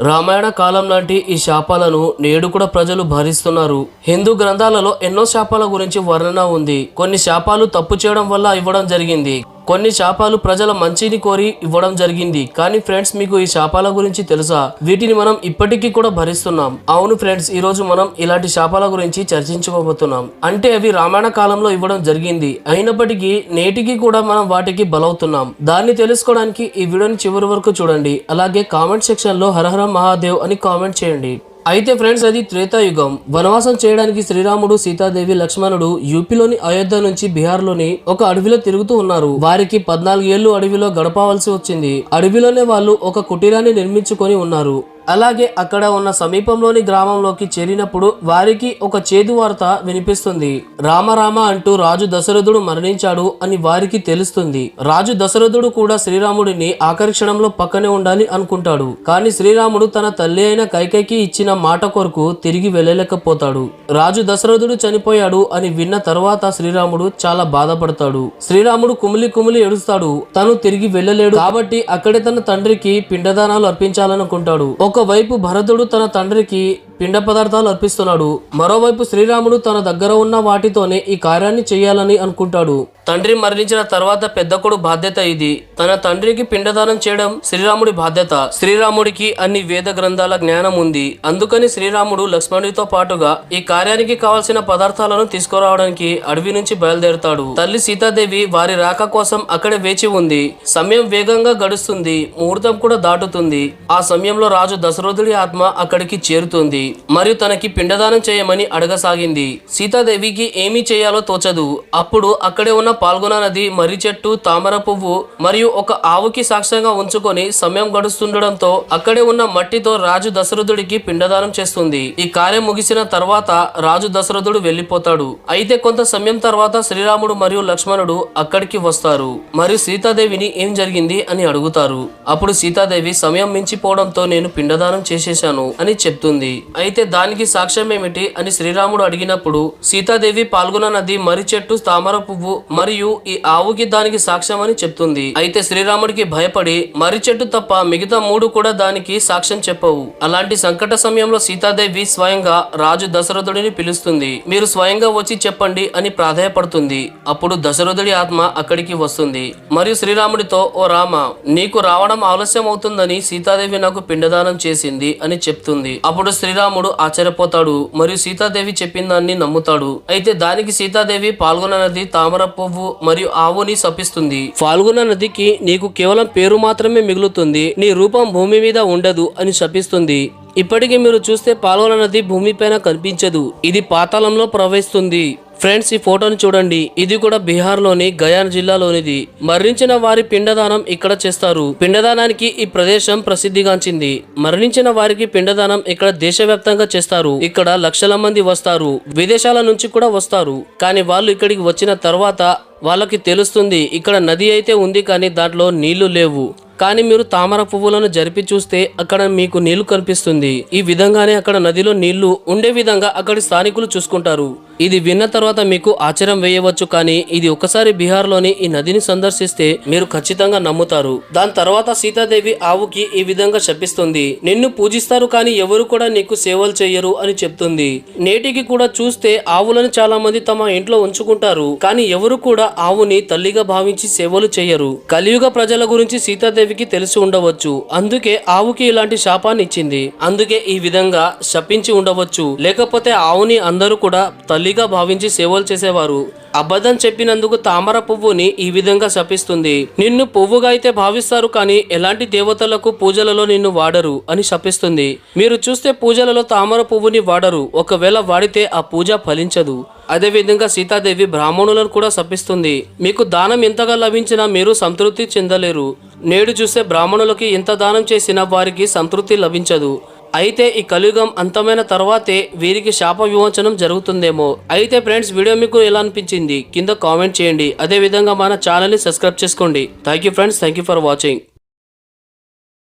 రామాయణ కాలం లాంటి ఈ శాపాలను నేడు కూడా ప్రజలు భరిస్తున్నారు. హిందూ గ్రంథాలలో ఎన్నో శాపాల గురించి వర్ణన ఉంది. కొన్ని శాపాలు తప్పు చేయడం వల్ల ఇవ్వడం జరిగింది. కొన్ని శాపాలు ప్రజల మంచిని కోరి ఇవ్వడం జరిగింది. కానీ ఫ్రెండ్స్ మీకు ఈ శాపాల గురించి తెలుసా? వీటిని మనం ఇప్పటికీ కూడా భరిస్తున్నాం. అవును ఫ్రెండ్స్ ఈ రోజు మనం ఇలాంటి శాపాల గురించి చర్చించుకోబోతున్నాం. అంటే అవి రామాయణ కాలంలో ఇవ్వడం జరిగింది. అయినప్పటికీ నేటికి కూడా మనం వాటికి బలవుతున్నాం. దాన్ని తెలుసుకోవడానికి ఈ వీడియోని చివరి వరకు చూడండి. అలాగే కామెంట్ సెక్షన్లో హరహర మహాదేవ్ అని కామెంట్ చేయండి. అయితే ఫ్రెండ్స్ అది త్రేతాయుగం. వనవాసం చేయడానికి శ్రీరాముడు సీతాదేవి లక్ష్మణుడు యూపీలోని అయోధ్య నుంచి బీహార్లోని ఒక అడవిలో తిరుగుతూ ఉన్నారు. వారికి పద్నాలుగు ఏళ్ళు అడవిలో గడపవలసి వచ్చింది. అడవిలోనే వాళ్ళు ఒక కుటీరాన్ని నిర్మించుకొని ఉన్నారు. అలాగే అక్కడ ఉన్న సమీపంలోని గ్రామంలోకి చేరినప్పుడు వారికి ఒక చేదు వార్త వినిపిస్తుంది. రామరామ అంటూ రాజు దశరథుడు మరణించాడు అని వారికి తెలుస్తుంది. రాజు దశరథుడు కూడా శ్రీరాముడిని ఆఖరి క్షణంలో పక్కనే ఉండాలి అనుకుంటాడు. కానీ శ్రీరాముడు తన తల్లి అయిన కైకైకి ఇచ్చిన మాట కొరకు తిరిగి వెళ్ళలేకపోతాడు. రాజు దశరథుడు చనిపోయాడు అని విన్న తర్వాత శ్రీరాముడు చాలా బాధపడతాడు. శ్రీరాముడు కుమిలి కుమిలి ఏడుస్తాడు. తను తిరిగి వెళ్ళలేడు కాబట్టి అక్కడే తన తండ్రికి పిండదానాలు అర్పించాలనుకుంటాడు. ఒకవైపు భరతుడు తన తండ్రికి పిండ పదార్థాలు అర్పిస్తున్నాడు. మరోవైపు శ్రీరాముడు తన దగ్గర ఉన్న వాటితోనే ఈ కార్యాన్ని చేయాలని అనుకుంటాడు. తండ్రి మరణించిన తర్వాత పెద్ద కొడు బాధ్యత ఇది. తన తండ్రికి పిండదానం చేయడం శ్రీరాముడి బాధ్యత. శ్రీరాముడికి అన్ని వేద గ్రంథాల జ్ఞానం ఉంది. అందుకని శ్రీరాముడు లక్ష్మణుడితో పాటుగా ఈ కార్యానికి కావలసిన పదార్థాలను తీసుకురావడానికి అడవి నుంచి బయలుదేరుతాడు. తల్లి సీతాదేవి వారి రాక కోసం అక్కడ వేచి ఉంది. సమయం వేగంగా గడుస్తుంది. ముహూర్తం కూడా దాటుతుంది. ఆ సమయంలో రాజు దశరథుడి ఆత్మ అక్కడికి చేరుతుంది. మరియు తనకి పిండదానం చేయమని అడగసాగింది. సీతాదేవికి ఏమీ చేయాలో తోచదు. అప్పుడు అక్కడే ఉన్న పాల్గొన నది మర్రి చెట్టు తామర పువ్వు మరియు ఒక ఆవుకి సాక్ష్యంగా ఉంచుకొని సమయం గడుస్తుండడంతో అక్కడే ఉన్న మట్టితో రాజు దశరథుడికి పిండదానం చేస్తుంది. ఈ కార్యం ముగిసిన తర్వాత రాజు దశరథుడు వెళ్ళిపోతాడు అయితే కొంత సమయం తర్వాత శ్రీరాముడు మరియు లక్ష్మణుడు అక్కడికి వస్తారు. మరియు సీతాదేవిని ఏం జరిగింది అని అడుగుతారు. అప్పుడు సీతాదేవి సమయం మించిపోవడంతో నేను పిండదానం చేసేశాను అని చెప్తుంది. అయితే దానికి సాక్ష్యం ఏమిటి అని శ్రీరాముడు అడిగినప్పుడు సీతాదేవి పాల్గొన నది మర్రి చెట్టు తామర పువ్వు మరియు ఈ ఆవుకి దానికి సాక్ష్యం అని చెప్తుంది. అయితే శ్రీరాముడికి భయపడి మరి చెట్టు తప్ప మిగతా మూడు కూడా దానికి సాక్ష్యం చెప్పవు. అలాంటి సంకట సమయంలో సీతాదేవి స్వయంగా రాజు దశరథుడిని పిలుస్తుంది. మీరు స్వయంగా వచ్చి చెప్పండి అని ప్రాధాయపడుతుంది. అప్పుడు దశరథుడి ఆత్మ అక్కడికి వస్తుంది. మరియు శ్రీరాముడితో ఓ రామ నీకు రావడం ఆలస్యం అవుతుందని సీతాదేవి నాకు పిండదానం చేసింది అని చెప్తుంది. అప్పుడు శ్రీరాముడు ఆశ్చర్యపోతాడు మరియు సీతాదేవి చెప్పిన దాన్ని నమ్ముతాడు. అయితే దానికి సీతాదేవి పాల్గొన నది తామర పువ్వు మరియు ఆవుని శపిస్తుంది పాల్గొన నదికి నీకు కేవలం పేరు మాత్రమే మిగులుతుంది నీ రూపం భూమి మీద ఉండదు అని శపిస్తుంది ఇప్పటికీ మీరు చూస్తే పాల్గొన నది భూమిపైన కనిపించదు ఇది పాతాళంలో ప్రవహిస్తుంది. ఫ్రెండ్స్ ఈ ఫోటోని చూడండి. ఇది కూడా బీహార్లోని గయాన్ జిల్లాలోనిది. మరణించిన వారి పిండదానం ఇక్కడ చేస్తారు. పిండదానానికి ఈ ప్రదేశం ప్రసిద్ధిగాంచింది. మరణించిన వారికి పిండదానం ఇక్కడ దేశవ్యాప్తంగా చేస్తారు. ఇక్కడ లక్షల మంది వస్తారు. విదేశాల నుంచి కూడా వస్తారు. కానీ వాళ్ళు ఇక్కడికి వచ్చిన తర్వాత వాళ్ళకి తెలుస్తుంది ఇక్కడ నది అయితే ఉంది కానీ దాంట్లో నీళ్ళు లేవు. కానీ మీరు తామర పువ్వులను జరిపి చూస్తే అక్కడ మీకు నీళ్ళు కనిపిస్తుంది. ఈ విధంగానే అక్కడ నదిలో నీళ్ళు ఉండే విధంగా అక్కడి స్థానికులు చూసుకుంటారు. ఇది విన్న తర్వాత మీకు ఆశ్చర్యం వేయవచ్చు కానీ ఇది ఒకసారి బీహార్లోని ఈ నదిని సందర్శిస్తే మీరు ఖచ్చితంగా నమ్ముతారు. దాని తర్వాత సీతాదేవి ఆవుకి ఈ విధంగా శపిస్తుంది. నిన్ను పూజిస్తారు కానీ ఎవరు కూడా నీకు సేవలు చేయరు అని చెప్తుంది. నేటికి కూడా చూస్తే ఆవులను చాలా మంది తమ ఇంట్లో ఉంచుకుంటారు కానీ ఎవరు కూడా ఆవుని తల్లిగా భావించి సేవలు చేయరు. కలియుగ ప్రజల గురించి సీతాదేవికి తెలిసి ఉండవచ్చు. అందుకే ఆవుకి ఇలాంటి శాపాన్ని ఇచ్చింది. అందుకే ఈ విధంగా శపించి ఉండవచ్చు. లేకపోతే ఆవుని అందరూ కూడా తల్లిగా భావించి సేవలు చేసేవారు. అబద్ధం చెప్పినందుకు తామర పువ్వుని ఈ విధంగా శపిస్తుంది. నిన్ను పువ్వుగా అయితే భావిస్తారు కానీ ఎలాంటి దేవతలకు పూజలలో నిన్ను వాడరు అని శపిస్తుంది. మీరు చూస్తే పూజలలో తామర పువ్వుని వాడరు. ఒకవేళ వాడితే ఆ పూజ ఫలించదు. అదేవిధంగా సీతాదేవి బ్రాహ్మణులను కూడా శపిస్తుంది. మీకు దానం ఎంతగా లభించినా మీరు సంతృప్తి చెందలేరు. నేడు చూస్తే బ్రాహ్మణులకి ఎంత దానం చేసినా వారికి సంతృప్తి లభించదు. అయితే ఈ కలియుగం అంతమైన తర్వాతే వీరికి శాప విమోచనం జరుగుతుందేమో. అయితే ఫ్రెండ్స్ వీడియో మీకు ఎలా అనిపించింది? కింద కామెంట్ చేయండి. అదే విధంగా మన ఛానల్ని సబ్స్క్రైబ్ చేసుకోండి. Thank you friends thank you for watching.